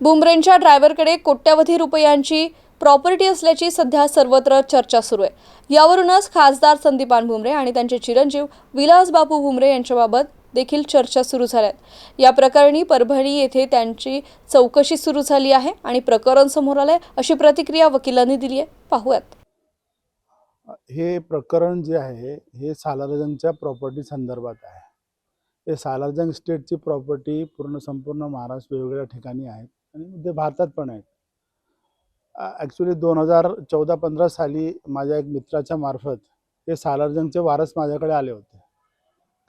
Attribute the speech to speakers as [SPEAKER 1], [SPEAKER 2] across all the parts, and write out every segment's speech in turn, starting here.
[SPEAKER 1] बुमरेंच्या ड्रायव्हरकडे कोट्यवधी रुपयांची प्रॉपर्टी असल्याची सध्या सर्वत्र चर्चा सुरू आहे. यावरूनच खासदार संदीपान भुमरे आणि त्यांचे चिरंजीव विलास बापू भुमरे यांच्याबाबत देखील चर्चा सुरू झाल्यात. या प्रकरणी परभणी येथे त्यांची चौकशी सुरू झाली आहे आणि प्रकरण समोर आलंय अशी प्रतिक्रिया वकिलांनी दिली आहे. पाहूयात.
[SPEAKER 2] हे प्रकरण जे आहे हे सालारजंगच्या प्रॉपर्टी संदर्भात आहे. हे सालारजंग स्टेटची प्रॉपर्टी पूर्ण संपूर्ण महाराष्ट्र वेगवेगळ्या ठिकाणी आहेत आणि मुद्दे भारतात पण आहेत. ॲक्च्युली दोन हजार चौदा पंधरा साली माझ्या एक मित्राच्या मार्फत ते सालारजंगचे वारस माझ्याकडे आले होते.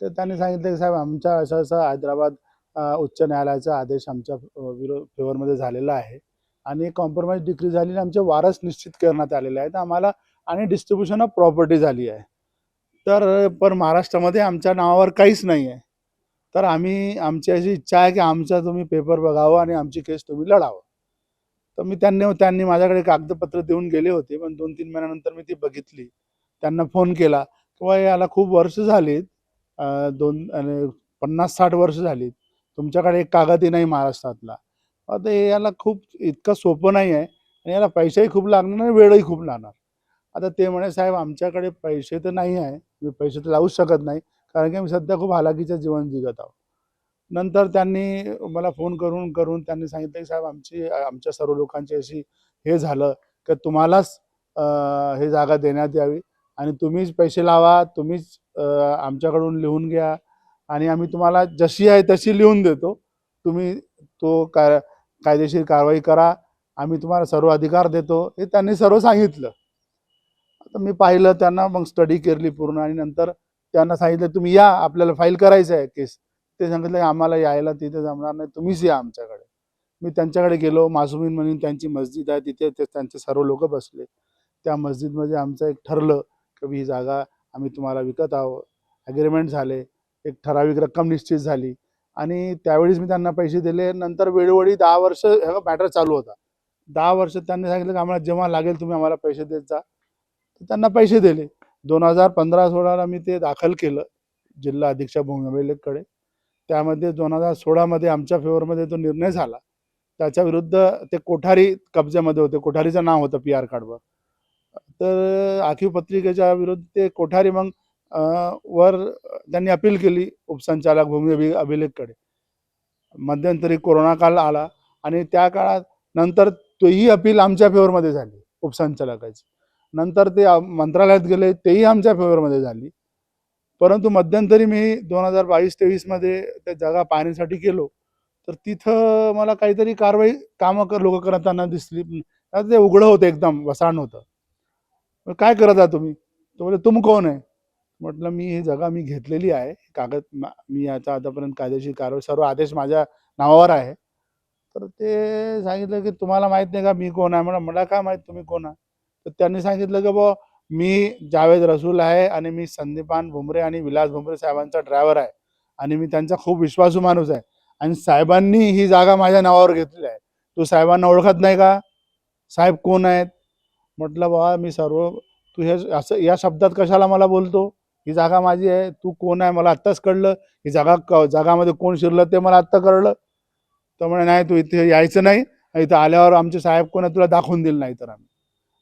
[SPEAKER 2] तर त्यांनी सांगितलं की साहेब आमच्या असं असं हैदराबाद उच्च न्यायालयाचा आदेश आमच्या विरोध फेवरमध्ये झालेला आहे. आणि कॉम्प्रोमाइज डिक्री झाली आणि आमचे वारस निश्चित करण्यात आलेले आहेत. आम्हाला आणि डिस्ट्रीब्युशन ऑफ प्रॉपर्टी झाली आहे. तर पण महाराष्ट्रामध्ये आमच्या नावावर काहीच नाही आहे तर आम्ही आमची अशी इच्छा आहे की आमचा तुम्ही पेपर बघावं आणि आमची केस तुम्ही लढावं. तर मी त्यांनी त्यांनी माझ्याकडे कागदपत्र देऊन गेले होते पण दोन तीन महिन्यानंतर मी ती बघितली. त्यांना फोन केला किंवा याला खूप वर्ष झालीत दोन आणि पन्नास साठ वर्ष झालीत. तुमच्याकडे एक कागदही नाही महाराष्ट्रातला. आता हे याला खूप इतकं सोपं नाही आहे आणि याला पैसेही खूप लागणार आणि वेळही खूप लागणार. आता ते म्हणे साहेब आमच्याकडे पैसे तर नाही आहे मी पैसे तर लावूच शकत नाही कारण की आम्ही सध्या खूप हालाकीचं जीवन जगत आहोत. नंतर त्यांनी मला फोन करून करून त्यांनी सांगितलं की साहेब आमची आमच्या सर्व लोकांची अशी हे झालं की तुम्हालाच हे जागा देण्यात यावी आणि तुम्हीच पैसे लावा तुम्हीच आमच्याकडून लिहून घ्या आणि आम्ही तुम्हाला जशी आहे तशी लिहून देतो. तुम्ही तो काय कायदेशीर कारवाई करा आम्ही तुम्हाला सर्व अधिकार देतो. हे त्यांनी सर्व सांगितलं. आता मी पाहिलं त्यांना मग स्टडी केली पूर्ण आणि नंतर त्यांना सांगितलं तुम्ही या आपल्याला फाईल करायचं आहे केस ते सांगितलं की आम्हाला यायला तिथे जमणार नाही तुम्हीच या आमच्याकडे. मी त्यांच्याकडे गेलो मासुमीन म्हणून त्यांची मस्जिद आहे तिथे ते त्यांचे सर्व लोक बसले. त्या मस्जिदमध्ये आमचं एक ठरलं की ही जागा आम्ही तुम्हाला विकत आहोत ॲग्रीमेंट झाले एक ठराविक रक्कम निश्चित झाली. आणि त्यावेळीच मी त्यांना पैसे दिले. नंतर वेळोवेळी दहा वर्ष हा मॅटर चालू होता. दहा वर्ष त्यांनी सांगितलं की आम्हाला जेव्हा लागेल तुम्ही आम्हाला पैसे देत जा. तर त्यांना पैसे दिले. दोन हजार पंधरा सोळाला मी ते दाखल केलं जिल्हा अधीक्षक भूमिलेकडे त्यामध्ये दोन हजार सोळामध्ये आमच्या फेवरमध्ये तो निर्णय झाला त्याच्या विरुद्ध ते कोठारी कब्ज्यामध्ये होते. कोठारीचं नाव होतं पी आर कार्डवर तर आखीव पत्रिकेच्या विरुद्ध ते कोठारी मग वर त्यांनी अपील केली उपसंचालक भूमी अभि अभिलेखकडे. मध्यंतरी कोरोना काळ आला आणि त्या काळात नंतर तोही अपील आमच्या फेवरमध्ये झाली उपसंचालकाची. नंतर ते मंत्रालयात गेले तेही आमच्या फेवरमध्ये झाली. परंतु मध्यंतरी मी दोन हजार बावीस तेवीसमध्ये त्या जागा पाहण्यासाठी गेलो. तर तिथं मला काहीतरी कारवाई कामं कर लोक करताना दिसली. ते उघडं होतं एकदम वसाण होतं. मग काय करत आहात तुम्ही? तो म्हणजे तुम कोण आहे? म्हटलं मी ही जागा मी घेतलेली आहे. कागद मा- मी याचा आतापर्यंत कायदेशीर कारवाई सर्व आदेश माझ्या नावावर आहे. तर ते सांगितलं की तुम्हाला माहीत नाही का मी कोण आहे? म्हणा मला काय माहीत तुम्ही कोण आहे तर त्यांनी सांगितलं की बुवा मी जावेद रसूल आहे आणि मी संदीपान भुमरे आणि विलास भुमरे साहेबांचा ड्रायव्हर आहे आणि मी त्यांचा खूप विश्वासू माणूस आहे आणि साहेबांनी ही जागा माझ्या नावावर घेतली आहे. तू साहेबांना ओळखत नाही का? साहेब कोण आहेत? म्हटलं बाबा मी सर्व तू हे असं या शब्दात कशाला मला बोलतो? ही जागा माझी आहे तू कोण आहे? मला आत्ताच कळलं. ही जागा क जागामध्ये कोण शिरलं ते मला आत्ता कळलं. तर म्हणे नाही तू इथे यायचं नाही. इथं आल्यावर आमचे साहेब कोण आहे तुला दाखवून दिलं नाही तर आम्ही.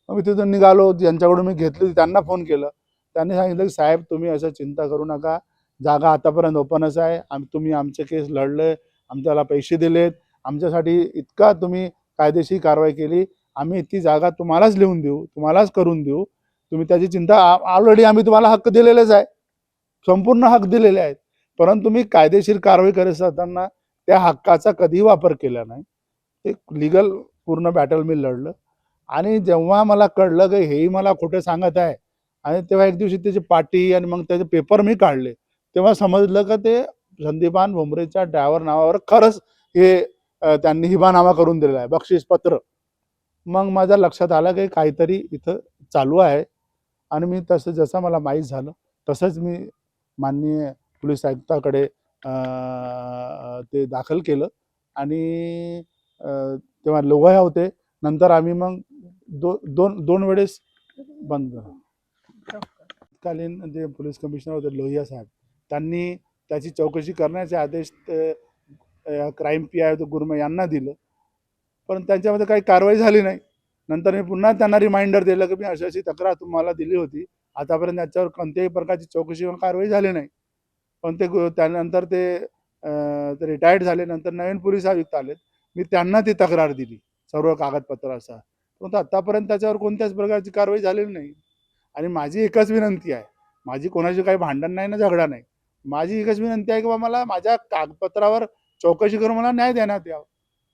[SPEAKER 2] मग मी तिथून निघालो ज्यांच्याकडून मी घेतली त्यांना फोन केलं. त्यांनी सांगितलं की साहेब तुम्ही असं चिंता करू नका. जागा आतापर्यंत ओपनच आहे. आम तुम्ही आमचे केस लढले आमच्याला पैसे दिलेत. आमच्यासाठी इतका तुम्ही कायदेशीर कारवाई केली. आम्ही ती जागा तुम्हालाच लिहून देऊ तुम्हालाच करून देऊ. तुम्ही त्याची चिंता ऑलरेडी आम्ही तुम्हाला हक्क दिलेलेच आहे संपूर्ण हक्क दिलेले आहेत. परंतु मी कायदेशीर कारवाई करत असताना त्या हक्काचा कधीही वापर केला नाही. ते लिगल पूर्ण बॅटल मी लढलं. आणि जेव्हा मला कळलं की हेही मला खोटं सांगत आहे आणि तेव्हा एक दिवशी त्याची पाटी आणि मग त्याचे पेपर मी काढले तेव्हा समजलं का ते संदीपान भुमरेच्या ड्रायव्हर नावावर खरंच हे त्यांनी हिबानामा करून दिलेला आहे बक्षीस पत्र मग माझ्या लक्षात आलं की काहीतरी इथं चालू आहे आणि मी तसं जसं मला माहीत झालं तसंच मी माननीय पोलीस आयुक्ताकडे ते दाखल केलं आणि तेव्हा लोहया होते नंतर आम्ही मग दो दोन दोन वेळेस बंद. तत्कालीन जे पोलीस कमिशनर होते लोहिया साहेब त्यांनी त्याची चौकशी करण्याचे आदेश क्राईम पी आय गुरमे यांना दिलं. पण त्यांच्यामध्ये काही कारवाई झाली नाही. नंतर मी पुन्हा त्यांना रिमाइंडर दिलं की मी अशी अशी तक्रार तुम्हाला दिली होती. आतापर्यंत याच्यावर कोणत्याही प्रकारची चौकशी किंवा कारवाई झाली नाही. पण ते त्यानंतर ते रिटायर्ड झाले. नंतर नवीन पोलीस आयुक्त आलेत. मी त्यांना ती तक्रार दिली. सर्व कागदपत्र असा. परंतु आत्तापर्यंत त्याच्यावर कोणत्याच प्रकारची कारवाई झालेली नाही. आणि माझी एकच विनंती आहे. माझी कोणाची काही भांडण नाही ना झगडा नाही. माझी एकच विनंती आहे की बा मला माझ्या कागदपत्रावर चौकशी करून मला न्याय देण्यात यावा.